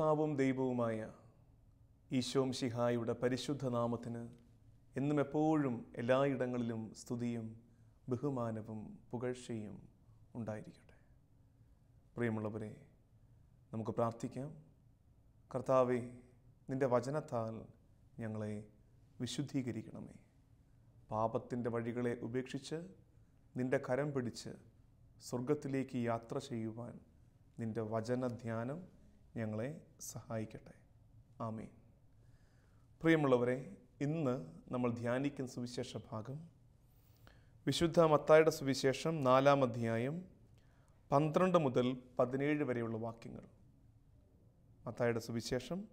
കർത്താവും ദൈവവുമായ ഈശോം ശിഹായുടെ പരിശുദ്ധ നാമത്തിന് എന്നും എപ്പോഴും എല്ലായിടങ്ങളിലും സ്തുതിയും ബഹുമാനവും പുകഴ്ചയും ഉണ്ടായിരിക്കട്ടെ. പ്രിയമുള്ളവരെ നമുക്ക് പ്രാർത്ഥിക്കാം. കർത്താവെ നിന്റെ വചനത്താൽ ഞങ്ങളെ വിശുദ്ധീകരിക്കണമേ. പാപത്തിന്റെ വഴികളെ ഉപേക്ഷിച്ച് നിന്റെ കരം പിടിച്ച് സ്വർഗത്തിലേക്ക് യാത്ര ചെയ്യുവാൻ നിന്റെ വചനധ്യാനം ഞങ്ങളെ സഹായിക്കട്ടെ. ആമേൻ. പ്രിയമുള്ളവരെ ഇന്ന് നമ്മൾ ധ്യാനിക്കുന്ന സുവിശേഷ ഭാഗം വിശുദ്ധ മത്തായുടെ സുവിശേഷം നാലാം അധ്യായം പന്ത്രണ്ട് മുതൽ പതിനേഴ് വരെയുള്ള വാക്യങ്ങൾ. മത്തായുടെ സുവിശേഷം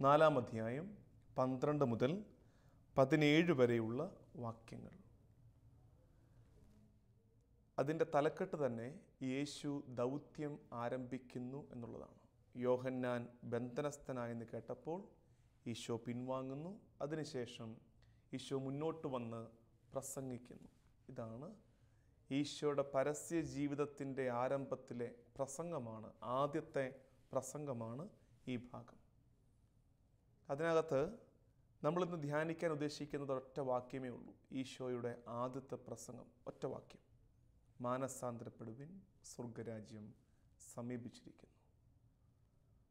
നാലാം അധ്യായം പന്ത്രണ്ട് മുതൽ പതിനേഴ് വരെയുള്ള വാക്യങ്ങൾ. അതിന്റെ തലക്കെട്ട് തന്നെ യേശു ദൗത്യം ആരംഭിക്കുന്നു എന്നുള്ളതാണ്. യോഹന്നാൻ ബന്ധനസ്ഥനായെന്ന് കേട്ടപ്പോൾ ഈശോ പിൻവാങ്ങുന്നു. അതിനുശേഷം ഈശോ മുന്നോട്ട് വന്ന് പ്രസംഗിക്കുന്നു. ഇതാണ് ഈശോയുടെ പരസ്യ ജീവിതത്തിന്റെ ആരംഭത്തിലെ പ്രസംഗമാണ്. ആദ്യത്തെ പ്രസംഗമാണ് ഈ ഭാഗം. അതിനകത്ത് നമ്മളിന്ന് ധ്യാനിക്കാൻ ഉദ്ദേശിക്കുന്നത് ഒറ്റ വാക്യമേ ഉള്ളൂ. ഈശോയുടെ ആദ്യത്തെ പ്രസംഗം. ഒറ്റ വാക്യം. മാനസാന്തരപ്പെടുവിൻ സ്വർഗരാജ്യം സമീപിച്ചിരിക്കുന്നു.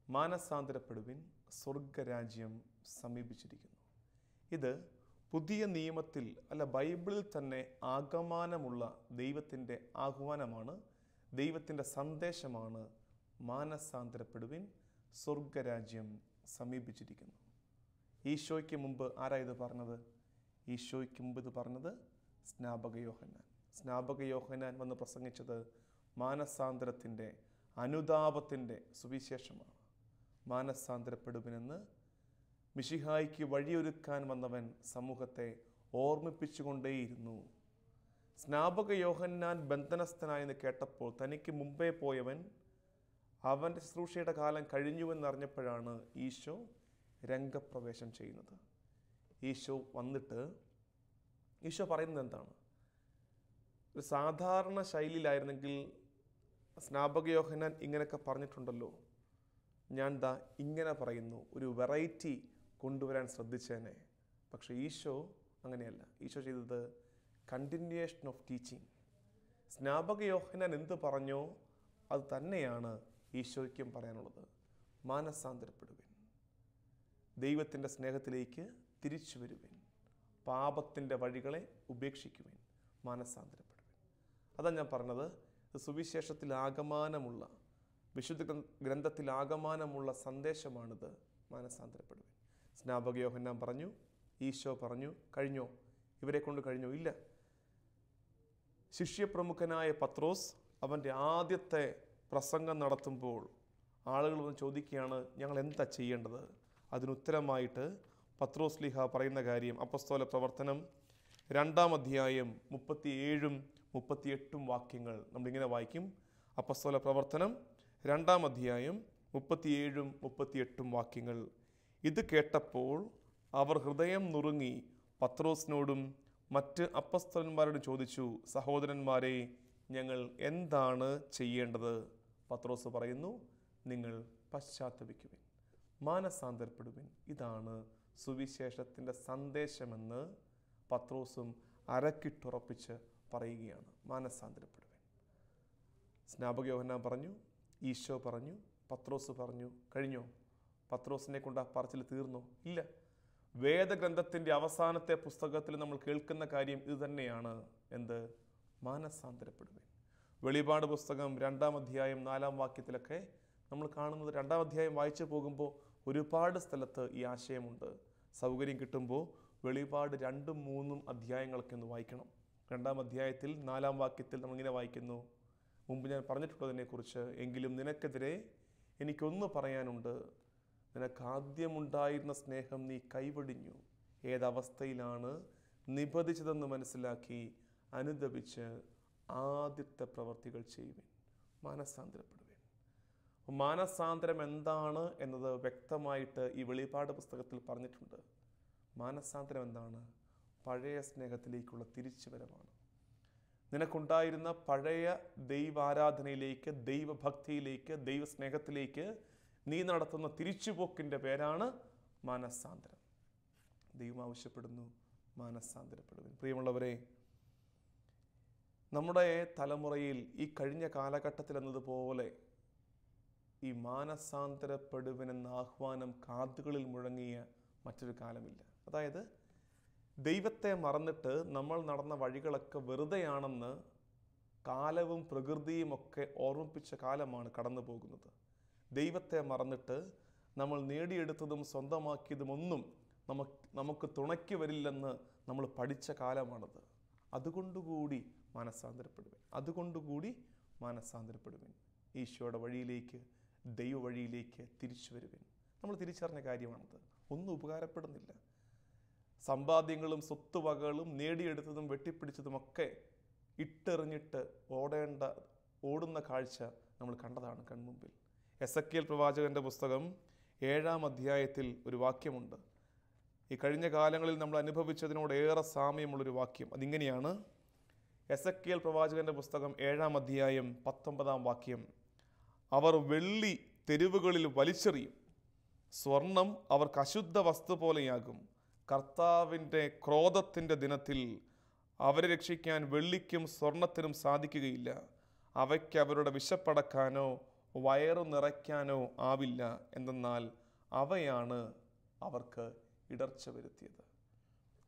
മാനസാന്തരപ്പെടുവിൻ സ്വർഗരാജ്യം സമീപിച്ചിരിക്കുന്നു. ഇത് പുതിയ നിയമത്തിൽ അല്ല ബൈബിളിൽ തന്നെ ആഗമാനമുള്ള ദൈവത്തിന്റെ ആഹ്വാനമാണ് ദൈവത്തിന്റെ സന്ദേശമാണ് മാനസാന്തരപ്പെടുവിൻ സ്വർഗരാജ്യം സമീപിച്ചിരിക്കുന്നു. ഈശോയ്ക്ക് മുമ്പ് ആരാ ഇത് പറഞ്ഞത്? ഈശോയ്ക്ക് മുമ്പ് ഇത് പറഞ്ഞത് സ്നാപക യോഹന്നാൻ. സ്നാപക യോഹന്നാൻ വന്ന് പ്രസംഗിച്ചത് മാനസാന്തരത്തിന്റെ അനുതാപത്തിന്റെ സുവിശേഷമാണ്. മാനസാന്തരപ്പെടുവിനെന്ന് മിഷിഹായിക്ക് വഴിയൊരുക്കാൻ വന്നവൻ സമൂഹത്തെ ഓർമ്മിപ്പിച്ചുകൊണ്ടേയിരുന്നു. സ്നാപക യോഹന്നാൻ ബന്ധനസ്ഥനായെന്ന് കേട്ടപ്പോൾ തനിക്ക് മുമ്പേ പോയവൻ അവന്റെ ശുശ്രൂഷയുടെ കാലം കഴിഞ്ഞുവെന്നറിഞ്ഞപ്പോഴാണ് ഈശോ രംഗപ്രവേശം ചെയ്യുന്നത്. ഈശോ വന്നിട്ട് ഈശോ പറയുന്നത് എന്താണ്? ഒരു സാധാരണ ശൈലിയിലായിരുന്നെങ്കിൽ സ്നാപക യോഹന്നാൻ ഇങ്ങനെയൊക്കെ പറഞ്ഞിട്ടുണ്ടല്ലോ. ഞാൻ ദാ ഇങ്ങനെ പറയുന്നു ഒരു വെറൈറ്റി കൊണ്ടുവരാൻ ശ്രദ്ധിച്ചേനെ. പക്ഷേ ഈശോ അങ്ങനെയല്ല. ഈശോ ചെയ്തത് കണ്ടിന്യൂവേഷൻ ഓഫ് ടീച്ചിങ് സ്നാപക യോഹനാൻ എന്ത് പറഞ്ഞോ അത് തന്നെയാണ് ഈശോയ്ക്കും പറയാനുള്ളത്. മാനസാന്തരപ്പെടുവിൻ. ദൈവത്തിന്റെ സ്നേഹത്തിലേക്ക് തിരിച്ചു വരുവിൻ. പാപത്തിന്റെ വഴികളെ ഉപേക്ഷിക്കുവിൻ. മാനസാന്തരപ്പെടുവിൻ. അതാണ് ഞാൻ പറഞ്ഞത് സുവിശേഷത്തിൽ ആഗമാനമുള്ള വിശുദ്ധ ഗ്രന്ഥത്തിൽ ആഗമാനമുള്ള സന്ദേശമാണിത്. മാനസാന്തരപ്പെടുവിൻ. സ്നാപക യോഹന്നാൻ പറഞ്ഞു ഈശോ പറഞ്ഞു കഴിഞ്ഞോ? ഇവരെ കൊണ്ട് കഴിഞ്ഞോ? ഇല്ല. ശിഷ്യപ്രമുഖനായ പത്രോസ് അവന്റെ ആദ്യത്തെ പ്രസംഗം നടത്തുമ്പോൾ ആളുകൾ വന്ന് ചോദിക്കുകയാണ് ഞങ്ങൾ എന്താ ചെയ്യേണ്ടത്? അതിനുത്തരമായിട്ട് പത്രോസ് ലിഹ പറയുന്ന കാര്യം അപ്പസ്തോല പ്രവർത്തനം രണ്ടാം അധ്യായം മുപ്പത്തിയേഴും മുപ്പത്തിയെട്ടും വാക്യങ്ങൾ നമ്മളിങ്ങനെ വായിക്കും. അപ്പസ്തോല പ്രവർത്തനം രണ്ടാം അധ്യായം മുപ്പത്തിയേഴും മുപ്പത്തിയെട്ടും വാക്യങ്ങൾ. ഇത് കേട്ടപ്പോൾ അവർ ഹൃദയം നുറുങ്ങി പത്രോസിനോടും മറ്റ് അപ്പസ്തലന്മാരോടും ചോദിച്ചു സഹോദരന്മാരെ ഞങ്ങൾ എന്താണ് ചെയ്യേണ്ടത്? പത്രോസ് പറയുന്നു നിങ്ങൾ പശ്ചാത്തപിക്കുവിൻ മാനസാന്തരപ്പെടുവിൻ. ഇതാണ് സുവിശേഷത്തിന്റെ സന്ദേശമെന്ന് പത്രോസും അരക്കിട്ടുറപ്പിച്ച് പറയുകയാണ് മാനസാന്തരപ്പെടുവിൻ. സ്നാപക യോഹന്നാൻ പറഞ്ഞു ഈശോ പറഞ്ഞു പത്രോസ് പറഞ്ഞു കഴിഞ്ഞോ? പത്രോസിനെ കൊണ്ട് ആ പറച്ചിൽ തീർന്നോ? ഇല്ല. വേദഗ്രന്ഥത്തിന്റെ അവസാനത്തെ പുസ്തകത്തിൽ നമ്മൾ കേൾക്കുന്ന കാര്യം ഇത് തന്നെയാണ്. എന്ത്? മാനസാന്തരപ്പെടുവിൻ. വെളിപാട് പുസ്തകം രണ്ടാം അധ്യായം നാലാം വാക്യത്തിലൊക്കെ നമ്മൾ കാണുന്നത് രണ്ടാം അധ്യായം വായിച്ചു പോകുമ്പോൾ ഒരുപാട് സ്ഥലത്ത് ഈ ആശയമുണ്ട്. സൗകര്യം കിട്ടുമ്പോൾ വെളിപാട് രണ്ടും മൂന്നും അധ്യായങ്ങളൊക്കെ ഒന്ന് വായിക്കണം. രണ്ടാം അധ്യായത്തിൽ നാലാം വാക്യത്തിൽ നമ്മളിങ്ങനെ വായിക്കുന്നു. മുമ്പ് ഞാൻ പറഞ്ഞിട്ടുള്ളതിനെക്കുറിച്ച് എങ്കിലും നിനക്കെതിരെ എനിക്കൊന്ന് പറയാനുണ്ട്. നിനക്ക് ആദ്യമുണ്ടായിരുന്ന സ്നേഹം നീ കൈവടിഞ്ഞു. ഏതവസ്ഥയിലാണ് നിബന്ധിച്ചതെന്ന് മനസ്സിലാക്കി അനുദപിച്ച് ആദ്യത്തെ പ്രവർത്തികൾ ചെയ്യുവിൻ. മാനസാന്തരപ്പെടുവിൻ. മാനസാന്തരം എന്താണ് എന്നത് വ്യക്തമായിട്ട് ഈ വെളിപാട് പുസ്തകത്തിൽ പറഞ്ഞിട്ടുണ്ട്. മാനസാന്തരം എന്താണ്? പഴയ സ്നേഹത്തിലേക്കുള്ള തിരിച്ചുവരവാണ്. നിനക്കുണ്ടായിരുന്ന പഴയ ദൈവാരാധനയിലേക്ക് ദൈവഭക്തിയിലേക്ക് ദൈവസ്നേഹത്തിലേക്ക് നീ നടത്തുന്ന തിരിച്ചുപോക്കിന്റെ പേരാണ് മാനസാന്തരം. ദൈവം ആവശ്യപ്പെടുന്നു മാനസാന്തരപ്പെടുവിൻ. പ്രിയമുള്ളവരെ നമ്മുടെ തലമുറയിൽ ഈ കഴിഞ്ഞ കാലഘട്ടത്തിൽ എന്നതുപോലെ ഈ മാനസാന്തരപ്പെടുവിനെന്ന ആഹ്വാനം കാതുകളിൽ മുഴങ്ങിയ മറ്റൊരു കാലമില്ല. അതായത് ദൈവത്തെ മറന്നിട്ട് നമ്മൾ നടന്ന വഴികളൊക്കെ വെറുതെയാണെന്ന് കാലവും പ്രകൃതിയും ഒക്കെ ഓർമ്മിപ്പിച്ച കാലമാണ് കടന്നു പോകുന്നത്. ദൈവത്തെ മറന്നിട്ട് നമ്മൾ നേടിയെടുത്തതും സ്വന്തമാക്കിയതും ഒന്നും നമുക്ക് നമുക്ക് തുണയ്ക്ക് വരില്ലെന്ന് നമ്മൾ പഠിച്ച കാലമാണത്. അതുകൊണ്ടുകൂടി മാനസാന്തരപ്പെടുവൻ. അതുകൊണ്ടുകൂടി മാനസാന്തരപ്പെടുവൻ. ഈശോയുടെ വഴിയിലേക്ക് ദൈവ വഴിയിലേക്ക് തിരിച്ചു വരുവൻ. നമ്മൾ തിരിച്ചറിഞ്ഞ കാര്യമാണത്. ഒന്നും ഉപകാരപ്പെടുന്നില്ല. സമ്പാദ്യങ്ങളും സ്വത്തുവകകളും നേടിയെടുത്തതും വെട്ടിപ്പിടിച്ചതുമൊക്കെ ഇട്ടെറിഞ്ഞിട്ട് ഓടേണ്ട ഓടുന്ന കാഴ്ച നമ്മൾ കണ്ടതാണ് കൺമുമ്പിൽ. എസ് എ കെ എൽ പ്രവാചകന്റെ പുസ്തകം ഏഴാം അധ്യായത്തിൽ ഒരു വാക്യമുണ്ട്. ഈ കഴിഞ്ഞ കാലങ്ങളിൽ നമ്മൾ അനുഭവിച്ചതിനോട് ഏറെ സാമ്യമുള്ളൊരു വാക്യം. അതിങ്ങനെയാണ്. എസ് എ കെ എൽ പ്രവാചകന്റെ പുസ്തകം ഏഴാം അധ്യായം പത്തൊമ്പതാം വാക്യം. അവർ വെള്ളി തെരുവുകളിൽ വലിച്ചെറിയും. സ്വർണം അവർക്ക് അശുദ്ധ വസ്തു പോലെയാകും. കർത്താവിന്റെ ക്രോധത്തിന്റെ ദിനത്തിൽ അവരെ രക്ഷിക്കാൻ വെള്ളിക്കും സ്വർണത്തിനും സാധിക്കുകയില്ല. അവയ്ക്ക് അവരുടെ വിശപ്പടക്കാനോ വയറു നിറയ്ക്കാനോ ആവില്ല. എന്തെന്നാൽ അവയാണ് അവർക്ക് ഇടർച്ച വരുത്തിയത്.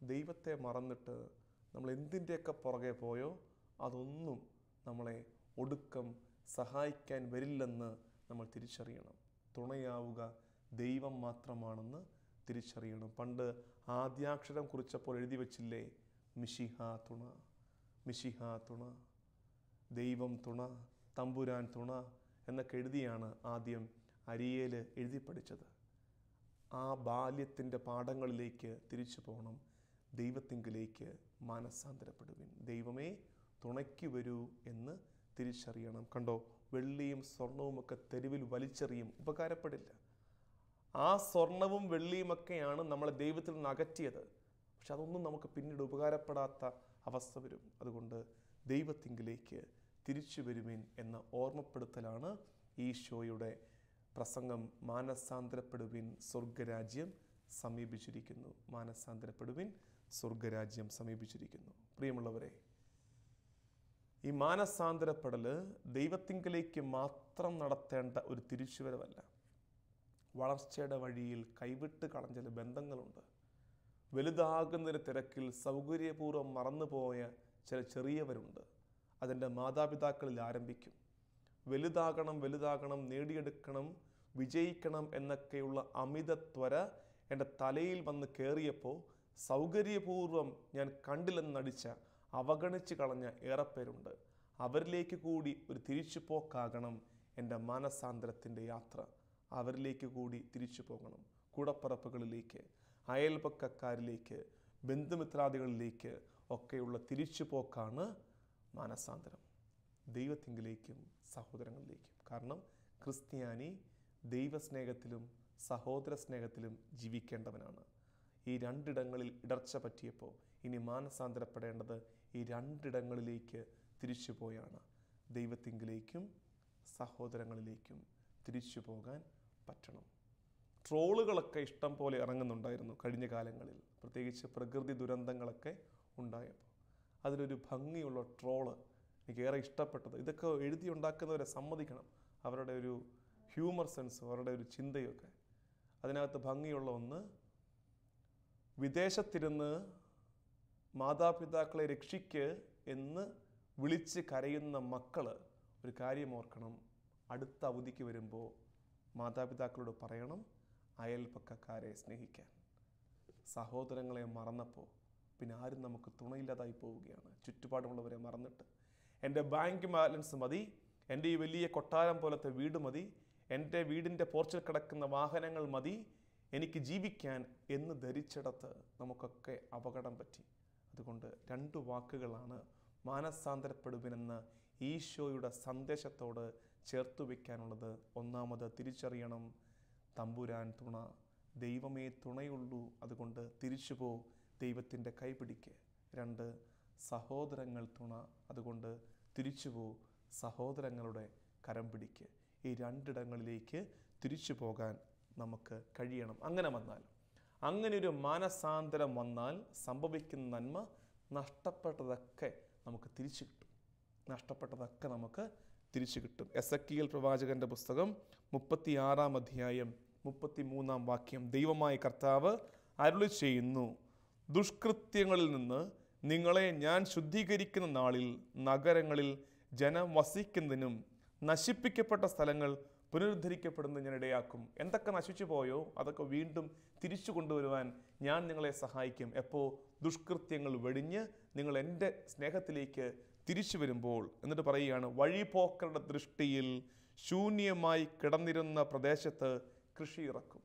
ദൈവത്തെ മറന്നിട്ട് നമ്മൾ എന്തിന്റെയൊക്കെ പുറകെ പോയോ അതൊന്നും നമ്മളെ ഒടുക്കം സഹായിക്കാൻ വരില്ലെന്ന് നമ്മൾ തിരിച്ചറിയണം. തുണയാവുക ദൈവം മാത്രമാണെന്ന് തിരിച്ചറിയണം. പണ്ട് ആദ്യാക്ഷരം കുറിച്ചപ്പോൾ എഴുതി വച്ചില്ലേ? മിഷിഹ തുണ മിഷിഹ തുണ ദൈവം തുണ തമ്പുരാൻ തുണ എന്നൊക്കെ എഴുതിയാണ് ആദ്യം അരിയേൽ എഴുതി പഠിച്ചത്. ആ ബാല്യത്തിന്റെ പാഠങ്ങളിലേക്ക് തിരിച്ചു പോകണം. ദൈവത്തിങ്കിലേക്ക് മാനസാന്തരപ്പെടുവിൻ. ദൈവമേ തുണയ്ക്ക് വരൂ എന്ന് തിരിച്ചറിയണം. കണ്ടോ വെള്ളിയും സ്വർണവും ഒക്കെ തെരുവിൽ വലിച്ചെറിയും. ഉപകാരപ്പെടില്ല. ആ സ്വർണവും വെള്ളിയുമൊക്കെയാണ് നമ്മളെ ദൈവത്തിൽ നിന്ന് അകറ്റിയത്. പക്ഷെ അതൊന്നും നമുക്ക് പിന്നീട് ഉപകാരപ്പെടാത്ത അവസ്ഥ വരും. അതുകൊണ്ട് ദൈവത്തിങ്കിലേക്ക് തിരിച്ചു വരുമീൻ എന്ന ഓർമ്മപ്പെടുത്തലാണ് ഈശോയുടെ പ്രസംഗം. മാനസാന്തരപ്പെടുവിൻ സ്വർഗരാജ്യം സമീപിച്ചിരിക്കുന്നു. മാനസാന്തരപ്പെടുവിൻ സ്വർഗരാജ്യം സമീപിച്ചിരിക്കുന്നു. പ്രിയമുള്ളവരെ ഈ മാനസാന്തരപ്പെടൽ ദൈവത്തിങ്കിലേക്ക് മാത്രം നടത്തേണ്ട ഒരു തിരിച്ചുവരവല്ല. വളർച്ചയുടെ വഴിയിൽ കൈവിട്ട് കളഞ്ഞ ചില ബന്ധങ്ങളുണ്ട്. വലുതാകുന്നതിന് തിരക്കിൽ സൗകര്യപൂർവം മറന്നുപോയ ചില ചെറിയവരുണ്ട്. അതിന്റെ മാതാപിതാക്കളിൽ ആരംഭിക്കും. വലുതാകണം വലുതാകണം നേടിയെടുക്കണം വിജയിക്കണം എന്നൊക്കെയുള്ള അമിത ത്വര എന്റെ തലയിൽ വന്ന് കയറിയപ്പോൾ സൗകര്യപൂർവം ഞാൻ കണ്ടില്ലെന്ന് നടിച്ച അവഗണിച്ച് കളഞ്ഞ ഏറെപ്പേരുണ്ട്. അവരിലേക്ക് കൂടി ഒരു തിരിച്ചുപോക്കാകണം എന്റെ മാനസാന്തരത്തിന്റെ യാത്ര. അവരിലേക്ക് കൂടി തിരിച്ചു പോകണം. കൂടപ്പറപ്പുകളിലേക്ക് അയൽപക്കക്കാരിലേക്ക് ബന്ധുമിത്രാദികളിലേക്ക് ഒക്കെയുള്ള തിരിച്ചു പോക്കാണ് മാനസാന്തരം. ദൈവത്തിങ്കിലേക്കും സഹോദരങ്ങളിലേക്കും. കാരണം ക്രിസ്ത്യാനി ദൈവസ്നേഹത്തിലും സഹോദര സ്നേഹത്തിലും ജീവിക്കേണ്ടവനാണ്. ഈ രണ്ടിടങ്ങളിൽ ഇടർച്ച പറ്റിയപ്പോൾ ഇനി മാനസാന്തരപ്പെടേണ്ടത് ഈ രണ്ടിടങ്ങളിലേക്ക് തിരിച്ചു പോയാണ്. ദൈവത്തിങ്കിലേക്കും സഹോദരങ്ങളിലേക്കും തിരിച്ചു പോകാൻ പറ്റണം. ട്രോളുകളൊക്കെ ഇഷ്ടം പോലെ ഇറങ്ങുന്നുണ്ടായിരുന്നു കഴിഞ്ഞ കാലങ്ങളിൽ. പ്രത്യേകിച്ച് പ്രകൃതി ദുരന്തങ്ങളൊക്കെ ഉണ്ടായപ്പോൾ. അതിലൊരു ഭംഗിയുള്ള ട്രോൾ എനിക്കേറെ ഇഷ്ടപ്പെട്ടത്. ഇതൊക്കെ എഴുതി ഉണ്ടാക്കുന്നവരെ സമ്മതിക്കണം. അവരുടെ ഒരു ഹ്യൂമർ സെൻസും അവരുടെ ഒരു ചിന്തയൊക്കെ. അതിനകത്ത് ഭംഗിയുള്ള ഒന്ന് വിദേശത്തിരുന്ന് മാതാപിതാക്കളെ രക്ഷിക്ക് എന്ന് വിളിച്ച് കരയുന്ന മക്കൾ ഒരു കാര്യം ഓർക്കണം. അടുത്ത അവധിക്ക് വരുമ്പോൾ മാതാപിതാക്കളോട് പറയണം അയൽപ്പക്കാരെ സ്നേഹിക്കാൻ. സഹോദരങ്ങളെ മറന്നപ്പോൾ പിന്നെ ആരും നമുക്ക് തുണയില്ലാതായി പോവുകയാണ്. ചുറ്റുപാടുമുള്ളവരെ മറന്നിട്ട്. എന്റെ ബാങ്ക് ബാലൻസ് മതി എന്റെ ഈ വലിയ കൊട്ടാരം പോലത്തെ വീട് മതി എന്റെ വീടിന്റെ പോർച്ചിൽ കിടക്കുന്ന വാഹനങ്ങൾ മതി എനിക്ക് ജീവിക്കാൻ എന്ന് ധരിച്ചിടത്ത് നമുക്കൊക്കെ അപകടം പറ്റി. അതുകൊണ്ട് രണ്ട് വാക്കുകളാണ് മാനസാന്തരപ്പെടുവിനെന്ന ഈശോയുടെ സന്ദേശത്തോട് ചേർത്തു വയ്ക്കാനുള്ളത് ഒന്നാമത് തിരിച്ചറിയണം. തമ്പുരാൻ തുണ ദൈവമേ തുണയുള്ളൂ. അതുകൊണ്ട് തിരിച്ചു പോ ദൈവത്തിന്റെ കൈപിടിക്ക് രണ്ട് സഹോദരങ്ങൾ തുണ അതുകൊണ്ട് തിരിച്ചു പോ സഹോദരങ്ങളുടെ കരം പിടിക്ക്. ഈ രണ്ടിടങ്ങളിലേക്ക് തിരിച്ചു പോകാൻ നമുക്ക് കഴിയണം. അങ്ങനെ വന്നാൽ അങ്ങനെ ഒരു മാനസാന്തരം വന്നാൽ സംഭവിക്കുന്ന നന്മ നഷ്ടപ്പെട്ടതൊക്കെ നമുക്ക് തിരിച്ചു കിട്ടും. നഷ്ടപ്പെട്ടതൊക്കെ നമുക്ക് തിരിച്ചു കിട്ടും. എസ് എ എൽ പ്രവാചകന്റെ പുസ്തകം മുപ്പത്തിയാറാം അധ്യായം മുപ്പത്തി മൂന്നാം വാക്യം. ദൈവമായ കർത്താവ് അരുളി ചെയ്യുന്നു ദുഷ്കൃത്യങ്ങളിൽ നിന്ന് നിങ്ങളെ ഞാൻ ശുദ്ധീകരിക്കുന്ന നാളിൽ നഗരങ്ങളിൽ ജനം വസിക്കുന്നതിനും നശിപ്പിക്കപ്പെട്ട സ്ഥലങ്ങൾ പുനരുദ്ധരിക്കപ്പെടുന്നത് ഞാൻ ഇടയാക്കും. എന്തൊക്കെ നശിച്ചു പോയോ? അതൊക്കെ വീണ്ടും തിരിച്ചു കൊണ്ടുവരുവാൻ ഞാൻ നിങ്ങളെ സഹായിക്കും. എപ്പോൾ ദുഷ്കൃത്യങ്ങൾ വെടിഞ്ഞ് നിങ്ങൾ എന്റെ സ്നേഹത്തിലേക്ക് തിരിച്ചു വരുമ്പോൾ എന്നിട്ട് പറയുകയാണ് വഴിപോക്കരുടെ ദൃഷ്ടിയിൽ ശൂന്യമായി കിടന്നിരുന്ന പ്രദേശത്ത് കൃഷി ഇറക്കും.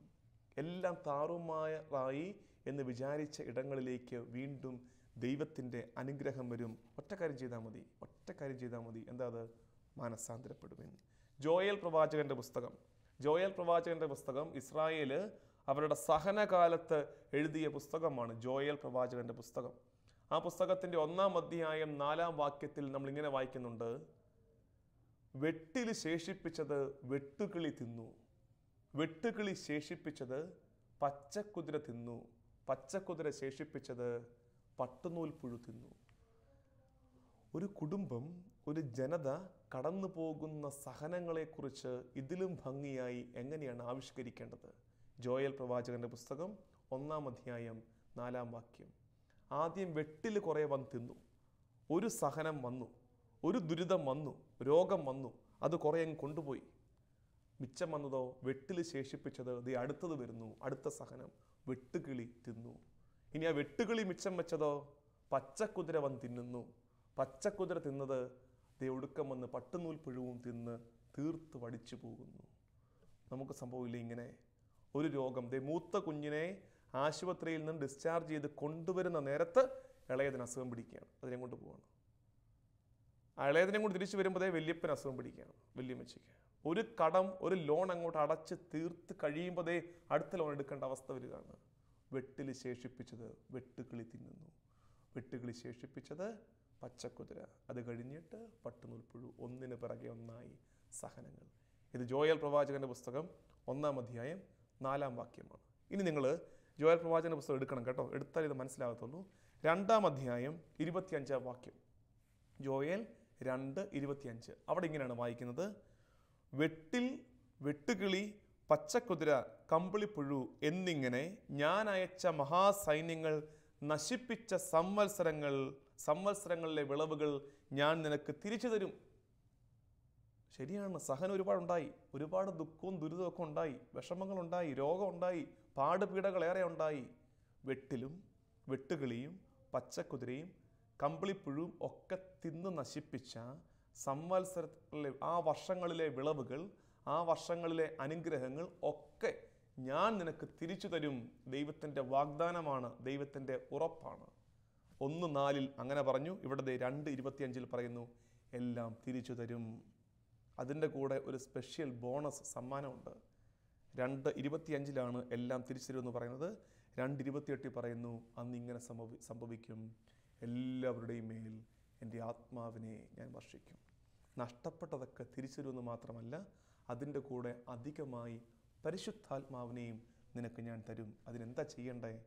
എല്ലാം താറുമാറായി എന്ന് വിചാരിച്ച ഇടങ്ങളിലേക്ക് വീണ്ടും ദൈവത്തിന്റെ അനുഗ്രഹം വരും. ഒറ്റ കാര്യം ചെയ്താൽ മതി ഒറ്റ കാര്യം ചെയ്താൽ മതി. എന്താ അത്? മാനസാന്തരപ്പെടുവിൻ. ജോയൽ പ്രവാചകന്റെ പുസ്തകം. ജോയൽ പ്രവാചകന്റെ പുസ്തകം ഇസ്രായേൽ അവരുടെ സഹനകാലത്ത് എഴുതിയ പുസ്തകമാണ് ജോയൽ പ്രവാചകന്റെ പുസ്തകം. ആ പുസ്തകത്തിന്റെ ഒന്നാം അധ്യായം നാലാം വാക്യത്തിൽ നമ്മൾ ഇങ്ങനെ വായിക്കുന്നുണ്ട്. വെട്ടിൽ ശേഷിപ്പിച്ചത് വെട്ടുകിളി തിന്നു. വെട്ടുകിളി ശേഷിപ്പിച്ചത് പച്ചക്കുതിര തിന്നു. പച്ചക്കുതിര ശേഷിപ്പിച്ചത് പട്ടുനൂൽ പുഴു തിന്നു. ഒരു കുടുംബം ഒരു ജനത കടന്നു പോകുന്ന സഹനങ്ങളെക്കുറിച്ച് ഇതിലും ഭംഗിയായി എങ്ങനെയാണ് ആവിഷ്കരിക്കേണ്ടത്? ജോയൽ പ്രവാചകന്റെ പുസ്തകം ഒന്നാം അധ്യായം നാലാം വാക്യം. ആദ്യം വെട്ടിൽ കുറേ വന്ന് തിന്നു. ഒരു സഹനം വന്നു. ഒരു ദുരിതം വന്നു. രോഗം വന്നു. അത് കുറേ അങ്ങ് കൊണ്ടുപോയി. മിച്ചം വന്നതോ? വെട്ടിൽ ശേഷിപ്പിച്ചത് അത് അടുത്തത് വരുന്നു. അടുത്ത സഹനം. വെട്ടുകിളി തിന്നു. ഇനി ആ വെട്ടുകിളി മിച്ചം വെച്ചതോ? പച്ചക്കുതിര വന്ന് തിന്നുന്നു. പച്ചക്കുതിര തിന്നത് ദേ ഒടുക്കം വന്ന് പട്ടുനൂൽ പുഴുവും തിന്ന് തീർത്ത് വടിച്ചു പോകുന്നു. നമുക്ക് സംഭവമില്ല ഇങ്ങനെ? ഒരു രോഗം. ദേ മൂത്ത കുഞ്ഞിനെ ആശുപത്രിയിൽ നിന്ന് ഡിസ്ചാർജ് ചെയ്ത് കൊണ്ടുവരുന്ന നേരത്ത് ഇളയതിന് അസുഖം പിടിക്കുകയാണ്. അതിനെ കൊണ്ട് പോവാണ്. ഇളയതിനെ കൊണ്ട് തിരിച്ചു വരുമ്പോഴേ വല്യപ്പൻ അസുഖം പിടിക്കുകയാണ് വല്യമ്മച്ചയ്ക്ക് ഒരു കടം ഒരു ലോൺ അങ്ങോട്ട് അടച്ച് തീർത്ത് കഴിയുമ്പോഴേ അടുത്ത ലോൺ എടുക്കേണ്ട അവസ്ഥ വരികയാണ്. വെട്ടിൽ ശേഷിപ്പിച്ചത് വെട്ടുകിളി തിന്നുന്നു. വെട്ടുകിളി ശേഷിപ്പിച്ചത് പച്ചക്കുതിര. അത് കഴിഞ്ഞിട്ട് പട്ടുനൂൽപ്പുഴു ഒന്നിന് പിറകെ ഒന്നായി സഹനങ്ങൾ. ഇത് ജോയൽ പ്രവാചകന്റെ പുസ്തകം ഒന്നാം അധ്യായം നാലാം വാക്യമാണ്. ഇനി നിങ്ങൾ ജോയൽ പ്രവാചകന്റെ പുസ്തകം എടുക്കണം കേട്ടോ. എടുത്താൽ ഇത് മനസ്സിലാകത്തുള്ളൂ. രണ്ടാം അധ്യായം ഇരുപത്തിയഞ്ചാം വാക്യം. ജോയൽ രണ്ട് ഇരുപത്തിയഞ്ച്. അവിടെ ഇങ്ങനെയാണ് വായിക്കുന്നത്. വെട്ടിൽ വെട്ടുകിളി പച്ചക്കുതിര കമ്പിളിപ്പുഴു എന്നിങ്ങനെ ഞാൻ അയച്ച മഹാസൈന്യങ്ങൾ നശിപ്പിച്ച സംവത്സരങ്ങൾ സംവത്സരങ്ങളിലെ വിളവുകൾ ഞാൻ നിനക്ക് തിരിച്ചു തരും. ശരിയാണ്. സഹനം ഒരുപാടുണ്ടായി. ഒരുപാട് ദുഃഖവും ദുരിതവും ഒക്കെ ഉണ്ടായി. വിഷമങ്ങളുണ്ടായി. രോഗമുണ്ടായി. പാടുപീടകളേറെ ഉണ്ടായി വെട്ടിലും വെട്ടുകിളിയും പച്ചക്കുതിരയും കമ്പിളിപ്പുഴുവും ഒക്കെ തിന്നു നശിപ്പിച്ച സംവത്സരത്തിലെ ആ വർഷങ്ങളിലെ വിളവുകൾ ആ വർഷങ്ങളിലെ അനുഗ്രഹങ്ങൾ ഒക്കെ ഞാൻ നിനക്ക് തിരിച്ചു തരും. ദൈവത്തിന്റെ വാഗ്ദാനമാണ് ദൈവത്തിന്റെ ഉറപ്പാണ്. ഒന്ന് നാലിൽ അങ്ങനെ പറഞ്ഞു. ഇവിടെ രണ്ട് ഇരുപത്തിയഞ്ചിൽ പറയുന്നു എല്ലാം തിരിച്ചു തരും. അതിന്റെ കൂടെ ഒരു സ്പെഷ്യൽ ബോണസ് സമ്മാനമുണ്ട്. രണ്ട് ഇരുപത്തിയഞ്ചിലാണ് എല്ലാം തിരിച്ചു എന്ന് പറയുന്നത്. രണ്ട് ഇരുപത്തിയെട്ടിൽ പറയുന്നു അന്ന് ഇങ്ങനെ സംഭവി സംഭവിക്കും. എല്ലാവരുടെയും മേൽ എന്റെ ആത്മാവിനെ ഞാൻ വർഷിക്കും. നഷ്ടപ്പെട്ടതൊക്കെ തിരിച്ചുതരുമെന്ന് മാത്രമല്ല അതിന്റെ കൂടെ അധികമായി പരിശുദ്ധാത്മാവിനെയും നിനക്ക് ഞാൻ തരും. അതിനെന്താ ചെയ്യേണ്ടേ?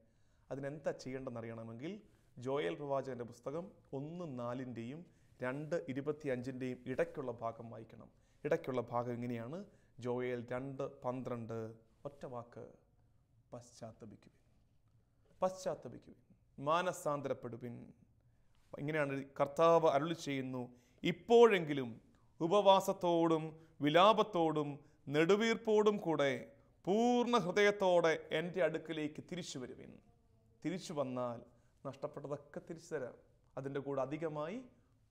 അതിനെന്താ ചെയ്യേണ്ടെന്ന് അറിയണമെങ്കിൽ ജോയൽ പ്രവാചകന്റെ പുസ്തകം ഒന്ന് നാലിന്റെയും രണ്ട് ഇരുപത്തിയഞ്ചിന്റെയും ഇടയ്ക്കുള്ള ഭാഗം വായിക്കണം. ഇടയ്ക്കുള്ള ഭാഗം ഇങ്ങനെയാണ് ജോയൽ രണ്ട് പന്ത്രണ്ട് ഒറ്റ വാക്ക് പശ്ചാത്തപിക്കുവിൻ. പശ്ചാത്തപിക്കുവിൻ. മാനസാന്തരപ്പെടുവിൻ. ഇങ്ങനെയാണ് കർത്താവ് അരുളി ചെയ്യുന്നു. ഇപ്പോഴെങ്കിലും ഉപവാസത്തോടും വിലാപത്തോടും നെടുവീർപ്പോടും കൂടെ പൂർണ ഹൃദയത്തോടെ എന്റെ അടുക്കിലേക്ക് തിരിച്ചു വരുവിൻ. തിരിച്ചു വന്നാൽ നഷ്ടപ്പെട്ടതൊക്കെ തിരിച്ചു തരാം. അതിന്റെ കൂടെ അധികമായി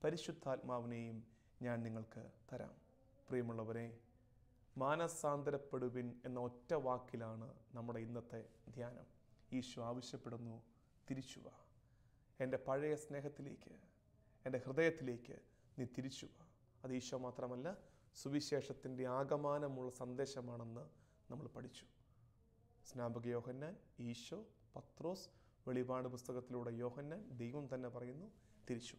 പരിശുദ്ധാത്മാവിനെയും ഞാൻ നിങ്ങൾക്ക് തരാം. പ്രിയമുള്ളവരെ മാനസാന്തരപ്പെടുവിൻ എന്ന ഒറ്റ വാക്കിലാണ് നമ്മുടെ ഇന്നത്തെ ധ്യാനം. ഈശോ ആവശ്യപ്പെടുന്നു തിരിച്ചു വാ. എന്റെ പഴയ സ്നേഹത്തിലേക്ക് എന്റെ ഹൃദയത്തിലേക്ക് നീ തിരിച്ചു വാ. അത് ഈശോ മാത്രമല്ല സുവിശേഷത്തിന്റെ ആഗമാനമുള്ള സന്ദേശമാണെന്ന് നമ്മൾ പഠിച്ചു. സ്നാപക യോഹന്നാൻ ഈശോ പത്രോസ് വെളിപാട് പുസ്തകത്തിലൂടെ യോഹന്നാൻ ദൈവം തന്നെ പറയുന്നു തിരിച്ചു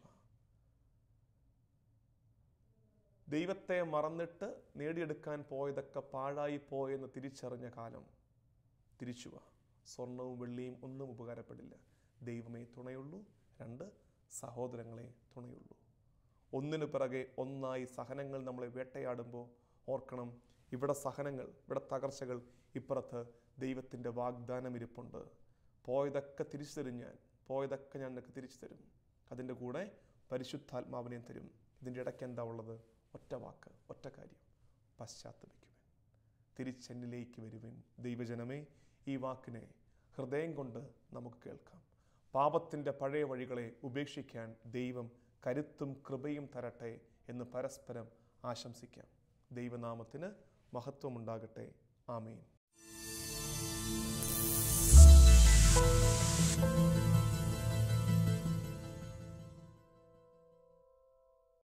ദൈവത്തെ മറന്നിട്ട് നേടിയെടുക്കാൻ പോയതൊക്കെ പാഴായി പോയെന്ന് തിരിച്ചറിഞ്ഞ കാലം. തിരിച്ചു വാ. സ്വർണവും വെള്ളിയും ഒന്നും ഉപകാരപ്പെടില്ല. ദൈവമേ തുണയുള്ളൂ. രണ്ട് സഹോദരങ്ങളെ തുണയുള്ളൂ. ഒന്നിനു പിറകെ ഒന്നായി സഹനങ്ങൾ നമ്മളെ വേട്ടയാടുമ്പോൾ ഓർക്കണം ഇവിടെ സഹനങ്ങൾ ഇവിടെ തകർച്ചകൾ ഇപ്പുറത്ത് ദൈവത്തിന്റെ വാഗ്ദാനം ഇരിപ്പുണ്ട്. പോയതൊക്കെ തിരിച്ചു തരും ഞാൻ പോയതൊക്കെ ഞാൻ നിനക്ക് തിരിച്ചു തരും. അതിന്റെ കൂടെ പരിശുദ്ധാത്മാവിനെയും തരും. ഇതിന്റെ ഇടയ്ക്ക് എന്താ ഉള്ളത്? ഒറ്റ വാക്ക് ഒറ്റ കാര്യം. പശ്ചാത്തപിക്കുവൻ തിരിച്ചെന്നിലേക്ക് വരുവിൻ. ദൈവജനമേ ഈ വാക്കിനെ ഹൃദയം കൊണ്ട് നമുക്ക് കേൾക്കാം. പാപത്തിന്റെ പഴയ വഴികളെ ഉപേക്ഷിക്കാൻ ദൈവം കരുത്തും കൃപയും തരട്ടെ എന്ന് പരസ്പരം ആശംസിക്കാം. ദൈവനാമത്തിന് മഹത്വമുണ്ടാകട്ടെ. ആമേൻ.